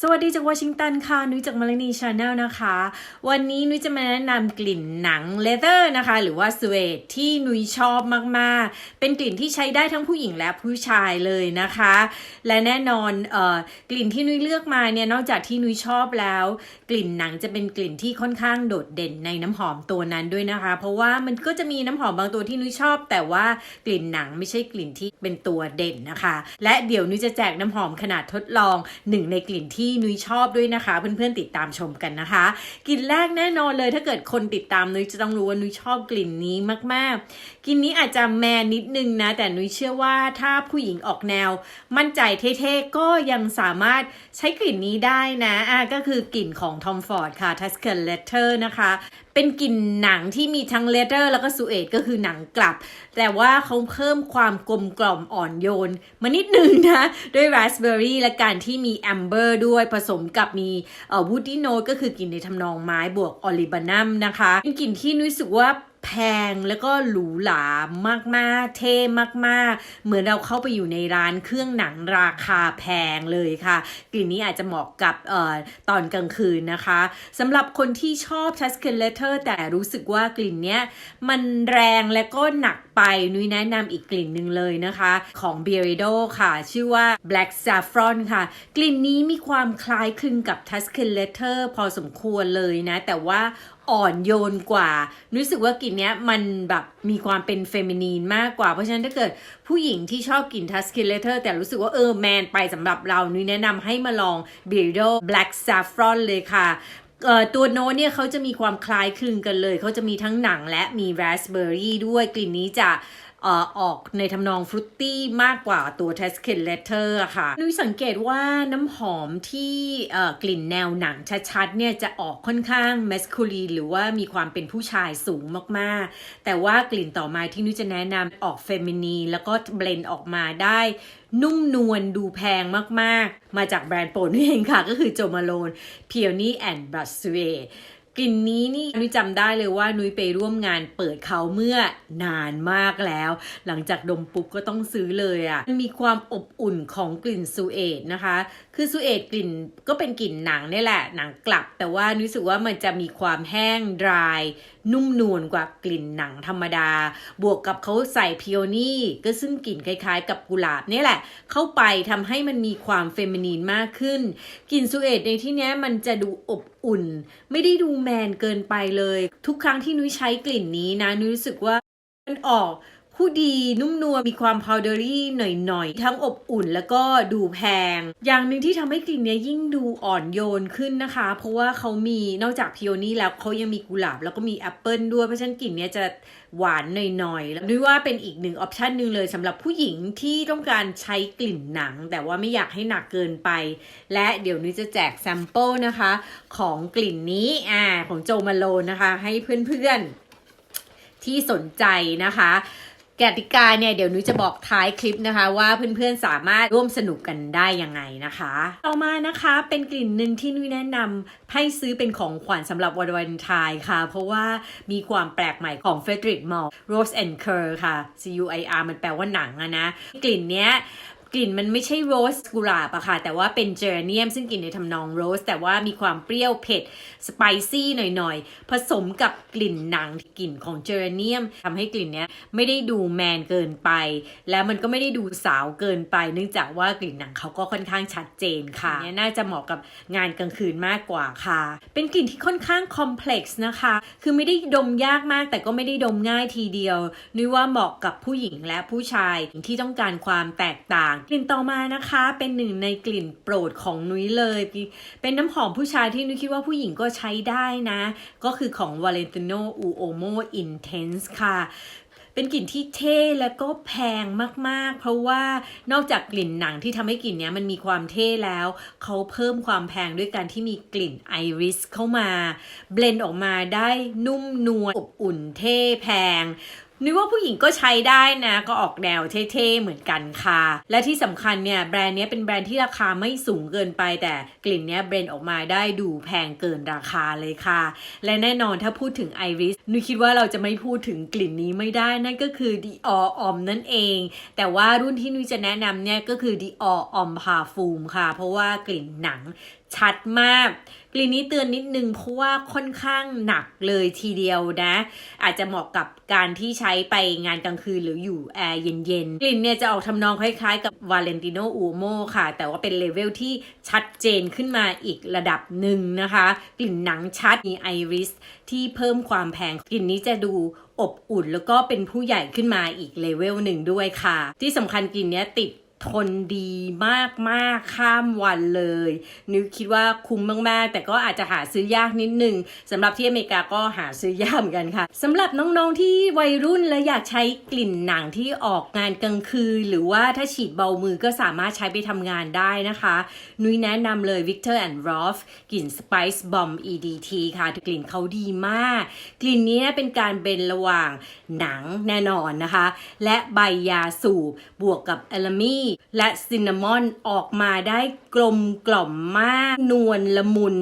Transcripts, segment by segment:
สวัสดีจากวอชิงตันค่ะ นุ้ยจากมาลนีชาแนลนะคะ วันนี้นุ้ยจะมาแนะนำกลิ่นหนังเลเ t อร์นะคะ หรือว่าสเวดที่นุ้ยชอบมากๆ เป็นกลิ่นที่ใช้ได้ทั้งผู้หญิงและผู้ชายเลยนะคะ และแน่นอนเอ่อกลิ่นที่นุ้ยเลือกมาเนี่ยนอกจากที่นุ้ยชอบแล้ว กลิ่นหนังจะเป็นกลิ่นที่ค่อนข้างโดดเด่นในน้ำหอมตัวนั้นด้วยนะคะ เพราะว่ามันก็จะมีน้ำหอมบางตัวที่นุ้ยชอบ แต่ว่ากลิ่นหนังไม่ใช่กลิ่นที่เป็นตัวเด่นนะคะ และเดี๋ยวนุ้ยจะแจกน้ำหอมขนาดทดลองหนึ่งในกลิ่นที่นุ้ยชอบด้วยนะคะ เพื่อนๆติดตามชมกันนะคะ กลิ่นแรกแน่นอนเลย ถ้าเกิดคนติดตามนุ้ยจะต้องรู้ว่านุ้ยชอบกลิ่นนี้มากๆ กลิ่นนี้อาจจะแมนนิดนึงนะ แต่นุ้ยเชื่อว่าถ้าผู้หญิงออกแนว มั่นใจเท่ๆก็ยังสามารถใช้กลิ่นนี้ได้นะอะก็คือกลิ่นของ Tom Ford ค่ะ Tuscan Leather นะคะ เป็นกลิ่นหนังที่มีทั้งเลเ t อร์ แล้วก็สูเอตก็คือหนังกลับ แต่ว่าเขาเพิ่มความกลมกล่อมอ่อนโยน มานิดนึงนะ ด้วยราสเบอร์รี่และการที่มีแอมเบอร์ด้วยผสมกับมีวูดดี้โนก็คือกลิ่นในทำนองไม้บวกออลิบานัมนะคะ เป็นกลิ่นที่นุ้ยสึกว่าแพงแล้วก็หรูหรามากๆ เท่มากๆ เหมือนเราเข้าไปอยู่ในร้านเครื่องหนังราคาแพงเลยค่ะ กลิ่นนี้อาจจะเหมาะกับออตอนกลางคืนนะคะสำหรับคนที่ชอบ Tuscan Leather แต่รู้สึกว่ากลิ่นเนี้ยมันแรงและก็หนักไป นุ้ยแนะนำอีกกลิ่นหนึ่งเลยนะคะ ของ b i r i d o ค่ะ ชื่อว่า Black Saffron ค่ะ กลิ่นนี้มีความคล้ายคลึงกับ Tuscan Leather พอสมควรเลยนะ แต่ว่า อ่อนโยนกว่า รู้สึกว่ากลิ่นเนี้ยมันแบบมีความเป็นเฟมินีนมากกว่า เพราะฉะนั้นถ้าเกิดผู้หญิงที่ชอบกลิ่นทัสกินเลเทอร์แต่รู้สึกว่าเออแมนไปสำหรับเรานุ้ยแนะนำให้มาลอง Beardo Black Saffron เลยค่ะตัวโน้ตเนี่ยเขาจะมีความคล้ายคลึงกันเลย เขาจะมีทั้งหนังและมีราสเบอร์รี่ด้วยกลิ่นนี้จะ ออกในทำนองฟรุตตี้มากกว่าตัว t e s k i n Letter อะค่ะ นุ้ยสังเกตว่าน้ำหอมที่กลิ่นแนวหนังชัดๆเนี่ยจะออกค่อนข้าง masculine หรือว่ามีความเป็นผู้ชายสูงมากๆ แต่ว่ากลิ่นต่อมาที่นุ้ยจะแนะนำออกเฟมินีแล้วก็เบลนออกมาได้นุ่มนวลดูแพงมากๆ มาจากแบรนด์โปรดนี่เองค่ะ ก็คือโจมาโลน Peony and b r u s w a y กลิ่นนี้นี่นุ้ยจำได้เลยว่านุ้ยไปร่วมงานเปิดเขาเมื่อนานมากแล้ว หลังจากดมปุ๊บก็ต้องซื้อเลยอะ่ะมันมีความอบอุ่นของกลิ่นซูเอตนะคะ คือซูเอตกลิ่นก็เป็นกลิ่นหนังนี่แหละ หนังกลับ แต่ว่ารู้สึกว่ามันจะมีความแห้ง dry นุ่มนวลกว่ากลิ่นหนังธรรมดา บวกกับเขาใส่พิโอนี่ก็ซึ่งกลิ่นคล้ายๆ กับกุหลาบนี่แหละ เข้าไปทำให้มันมีความเฟมินีนมากขึ้น กลิ่นซูเอตในที่นี้มันจะดูอบอุ่น ไม่ได้ดูแมนเกินไปเลย ทุกครั้งที่นุ้ยใช้กลิ่นนี้นะนุ้ยรู้สึกว่ามันออก ผู้ดีนุ่มนวลมีความพาวเดอรี่หน่อยๆ ทั้งอบอุ่นแล้วก็ดูแพง อย่างหนึ่งที่ทำให้กลิ่นเนี้ยยิ่งดูอ่อนโยนขึ้นนะคะ เพราะว่าเขามีนอกจากพิโอนี่แล้วเขายังมีกุหลาบ แล้วก็มีแอปเปิลด้วย เพราะฉะนั้นกลิ่นเนี้ยจะหวานหน่อยๆ แล้วนุ้ยว่าเป็นอีกหนึ่งออปชันหนึ่งเลยสำหรับผู้หญิงที่ต้องการใช้กลิ่นหนัง แต่ว่าไม่อยากให้หนักเกินไป และเดี๋ยวนุ้จะแจกแซมเปิลนะคะ ของกลิ่นนี้อ่าของโจมาโลนะคะ ให้เพื่อนๆที่สนใจนะคะ กติกาเนี่ยเดี๋ยวนุ้ยจะบอกท้ายคลิปนะคะ ว่าเพื่อนๆสามารถร่วมสนุกกันได้ยังไงนะคะ ต่อมานะคะเป็นกลิ่นหนึ่งที่นุ้ยแนะนำให้ซื้อเป็นของขวัญสำหรับวันวันทายค่ะ เพราะว่ามีความแปลกใหม่ของเฟรดริกมอลโรสแอนด์เคอร์ค่ะ C U I R มันแปลว่าหนังอะนะ กลิ่นเนี้ย กลิ่นมันไม่ใช่โรสกุหลาบอะค่ะ แต่ว่าเป็นเจอร์เนียมซึ่งกลิ่นในทำนองโรส แต่ว่ามีความเปรี้ยวเผ็ด สไปซี่หน่อยๆ ผสมกับกลิ่นหนังกลิ่นของเจอร์เนียมทำให้กลิ่นเนี้ยไม่ได้ดูแมนเกินไป แล้วมันก็ไม่ได้ดูสาวเกินไป เนื่องจากว่ากลิ่นหนังเขาก็ค่อนข้างชัดเจนค่ะเนี่ยน่าจะเหมาะกับงานกลางคืนมากกว่าค่ะ เป็นกลิ่นที่ค่อนข้างคอมเพล็กซ์นะคะ คือไม่ได้ดมยากมาก แต่ก็ไม่ได้ดมง่ายทีเดียวนึกว่าเหมาะกับผู้หญิงและผู้ชายที่ต้องการความแตกต่างกลิ่นต่อมานะคะเป็นหนึ่งในกลิ่นโปรดของนุ้ยเลย เป็นน้ำหอมผู้ชายที่นุ้ยคิดว่าผู้หญิงก็ใช้ได้นะ ก็คือของ Valentino Uomo Intense ค่ะเป็นกลิ่นที่เท่และก็แพงมากๆ เพราะว่านอกจากกลิ่นหนังที่ทำให้กลิ่นนี้มันมีความเท่แล้ว เขาเพิ่มความแพงด้วยการที่มีกลิ่นไอริสเข้ามา เบลนด์ออกมาได้นุ่มนวลอบอุ่นเท่แพง นึกว่าผู้หญิงก็ใช้ได้นะ ก็ออกแนวเท่ๆเหมือนกันค่ะ และที่สำคัญเนี่ยแบรนด์นี้เป็นแบรนด์ที่ราคาไม่สูงเกินไป แต่กลิ่นเนี้ยเบรนด์ออกมาได้ดูแพงเกินราคาเลยค่ะ และแน่นอนถ้าพูดถึงไอริสนุยคิดว่าเราจะไม่พูดถึงกลิ่นนี้ไม่ได้นั่นก็คือ Dior Homme นั่นเอง แต่ว่ารุ่นที่นุยจะแนะนำเนี่ยก็คือ Dior Homme Parfum ค่ะ เพราะว่ากลิ่นหนังชัดมาก กลิ่นนี้เตือนนิดนึงเพราะว่าค่อนข้างหนักเลยทีเดียวนะ อาจจะเหมาะกับการที่ใช้ไปงานกลางคืนหรืออยู่แอร์เย็นๆ กลิ่นเนี่ยจะออกทำนองคล้ายๆกับ Valentino Uomo ค่ะ แต่ว่าเป็นเลเวลที่ชัดเจนขึ้นมาอีกระดับหนึ่งนะคะ กลิ่นหนังชัดมีไอริสที่เพิ่มความแพง กลิ่นนี้จะดูอบอุ่นแล้วก็เป็นผู้ใหญ่ขึ้นมาอีกเลเวลหนึ่งด้วยค่ะ ที่สำคัญกลิ่นเนี้ยติด ทนดีมากๆข้ามวันเลย นิวคิดว่าคุ้มมากๆ แต่ก็อาจจะหาซื้อยากนิดนึงสำหรับที่อเมริกาก็หาซื้อยากเหมือนกันค่ะสำหรับน้องๆที่วัยรุ่นและอยากใช้กลิ่นหนังที่ออกงานกลางคืน หรือว่าถ้าฉีดเบามือก็สามารถใช้ไปทำงานได้นะคะ นุ้ยแนะนำเลย Victor and Rolf กลิ่น Spice Bomb EDT ค่ะกลิ่นเขาดีมาก กลิ่นนี้เป็นการเบนระหว่างหนังแน่นอนนะคะ และใบยาสูบบวกกับเอลมี่และซินนามอนออกมาได้กลมกล่อมมาก นวลละมุน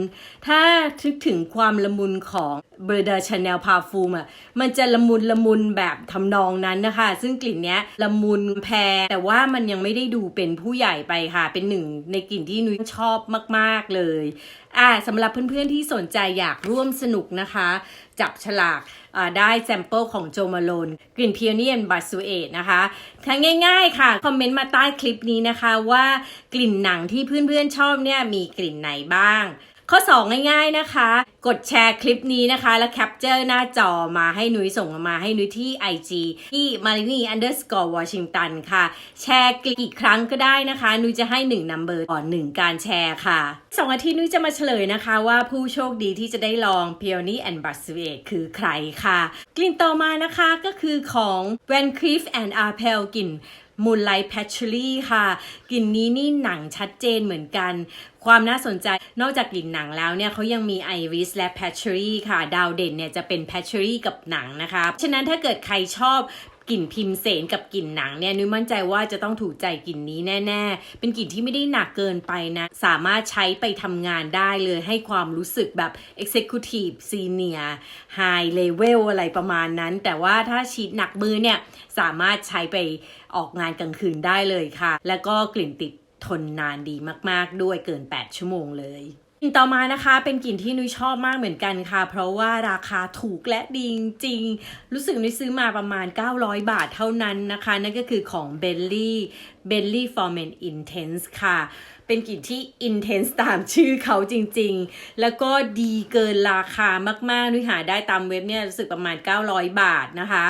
ถ้าทึกถึงความละมุนของเบอร์ดาชาแนลพาฟูมอะมันจะละมุนละมุนแบบทำนองนั้นนะคะ ซึ่งกลิ่นเนี้ยละมุนแพรแต่ว่ามันยังไม่ได้ดูเป็นผู้ใหญ่ไปค่ะ เป็นหนึ่งในกลิ่นที่นุ้ยชอบมาก ๆเลย อ่าสำหรับเพื่อนๆที่สนใจอยากร่วมสนุกนะคะ จับฉลากได้แซมเปิลของโจมาโลนกลิ่นพิโอเนียนบัสซูเอตนะคะถ้งง่ายๆค่ะ คอมเมนต์มาใต้คลิปนี้นะคะว่ากลิ่นหนังที่เพื่อนๆชอบเนี่ยมีกลิ่นไหนบ้าง ข้อ 2 ง่ายๆนะคะ กดแชร์คลิปนี้นะคะ แล้วแคปเจอร์หน้าจอมาให้นุ้ยส่งมาให้นุ้ยที่ IG ที่ m a r i n i underscore Washington ค่ะ แชร์กี่ครั้งก็ได้นะคะ นุ้ยจะให้ 1 number ก่อน1การแชร์ค่ะ 2 อาทิตย์นุ้ยจะมาเฉลยนะคะว่าผู้โชคดีที่จะได้ลอง Peony and b u s s u a t คือใครค่ะ กลิ่นต่อมานะคะก็คือของ Van Cleef and Arpels กลิ่น Moonlight Patchouli ค่ะกลิ่นนี้นี่หนังชัดเจนเหมือนกัน ความน่าสนใจนอกจากกลิ่นหนังแล้วเนี่ยเขายังมีไอริสและ Patchouli ค่ะ ดาวเด่นเนี่ยจะเป็น Patchouli กับหนังนะคะ ฉะนั้นถ้าเกิดใครชอบกลิ่นพิมพ์เสนกับกลิ่นหนังเนี่ยนุ้ยมั่นใจว่าจะต้องถูกใจกลิ่นนี้แน่ ๆ เป็นกลิ่นที่ไม่ได้หนักเกินไปนะ สามารถใช้ไปทำงานได้เลยให้ความรู้สึกแบบ Executive Senior High Level อะไรประมาณนั้น แต่ว่าถ้าฉีดหนักมือเนี่ย สามารถใช้ไปออกงานกลางคืนได้เลยค่ะ แล้วก็กลิ่นติดทนนานดีมาก ๆ ด้วยเกิน 8 ชั่วโมงเลย กลิ่นต่อมานะคะเป็นกลิ่นที่นุ้ยชอบมากเหมือนกันค่ะ เพราะว่าราคาถูกและดีจริง รู้สึกนุ้ยซื้อมาประมาณ 900 บาทเท่านั้นนะคะ นั่นก็คือของ b e l l y b e l l y for Men Intense ค่ะ เป็นกลิ่นที่ intense ตามชื่อเขาจริงๆ แล้วก็ดีเกินราคามากๆนุ้ยหาได้ตามเว็บเนี่ยรู้สึกประมาณ 900 บาทนะคะ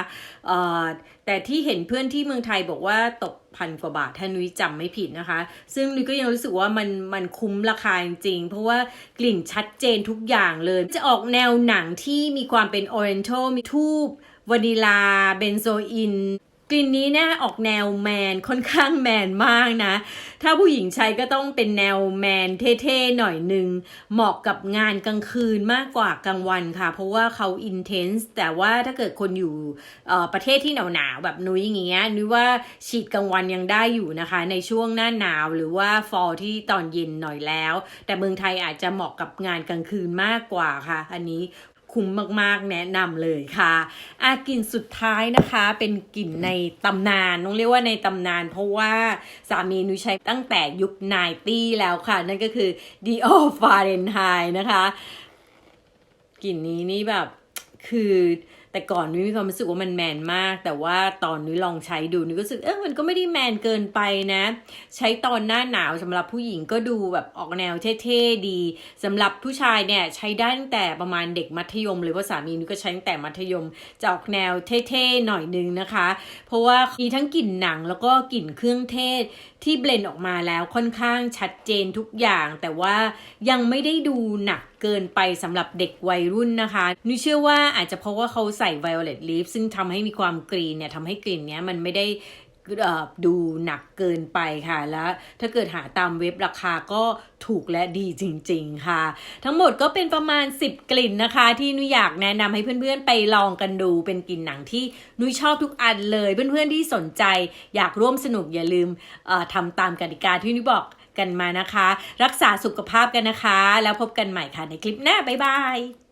เอ่อแต่ที่เห็นเพื่อนที่เมืองไทยบอกว่าตกพันกว่าบาทถ้านุ้ยจำไม่ผิดนะคะ ซึ่งนุ้ยก็ยังรู้สึกว่ามันมันคุ้มราคาจริงๆ เพราะว่ากลิ่นชัดเจนทุกอย่างเลย จะออกแนวหนังที่มีความเป็น Oriental มีทูบวานิลา เบนโซอิน กลิ่นนี้นะออกแนวแมนค่อนข้างแมนมากนะ ถ้าผู้หญิงใช้ก็ต้องเป็นแนวแมนเท่ๆหน่อยหนึ่งเหมาะกับงานกลางคืนมากกว่ากลางวันค่ะ เพราะว่าเขาอินเทนส์แต่ว่าถ้าเกิดคนอยู่ประเทศที่หนาวๆแบบนุ้ยอย่างเงี้ยนุ้ยว่าฉีดกลางวันยังได้อยู่นะคะ ในช่วงหน้าหนาวหรือว่าฟอลที่ตอนเย็นหน่อยแล้ว แต่เมืองไทยอาจจะเหมาะกับงานกลางคืนมากกว่าค่ะ อันนี้ คุ้มมากๆ แนะนำเลยค่ะอากลิ่นสุดท้ายนะคะเป็นกลิ่นในตำนานต้องเรียกว่าในตำนาน เพราะว่าสามีนุ้ยใช้ตั้งแต่ยุคนายตี้แล้วค่ะ นั่นก็คือ d ีโอฟาเรนไฮนะคะ กลิ่นนี้นี่แบบคือ แต่ก่อนนุ้ยมีความรู้สึกว่ามันแมนมาก แต่ว่าตอนนุ้ยลองใช้ดูนุ้ยก็รู้สึกเออมันก็ไม่ได้แมนเกินไปนะ ใช้ตอนหน้าหนาวสำหรับผู้หญิงก็ดูแบบออกแนวเท่ๆดีสำหรับผู้ชายเนี่ยใช้ได้ตั้งแต่ประมาณเด็กมัธยมเลยเพราะสามีนุ้ยก็ใช้ตั้งแต่มัธยมจะออกแนวเท่ๆหน่อยนึงนะคะ เพราะว่ามีทั้งกลิ่นหนังแล้วก็กลิ่นเครื่องเทศที่เบลนออกมาแล้วค่อนข้างชัดเจนทุกอย่าง แต่ว่ายังไม่ได้ดูหนัก เกินไปสำหรับเด็กวัยรุ่นนะคะนุ้ยเชื่อว่าอาจจะเพราะว่าเขาใส่ violet leaf ซึ่งทำให้มีความกรีนเนี่ยทำให้กลิ่นเนี้ยมันไม่ได้ดูหนักเกินไปค่ะ แล้วถ้าเกิดหาตามเว็บราคาก็ถูกและดีจริง ๆ ค่ะ ทั้งหมดก็เป็นประมาณ 10 กลิ่นนะคะ ที่นุ้ยอยากแนะนำให้เพื่อนๆไปลองกันดูเป็นกลิ่นหนังที่นุ้ยชอบทุกอันเลยเพื่อนๆที่สนใจอยากร่วมสนุกอย่าลืมทำตามกติกาที่นุ้ยบอก กันมานะคะ รักษาสุขภาพกันนะคะ แล้วพบกันใหม่ค่ะในคลิปหน้าบ๊ายบาย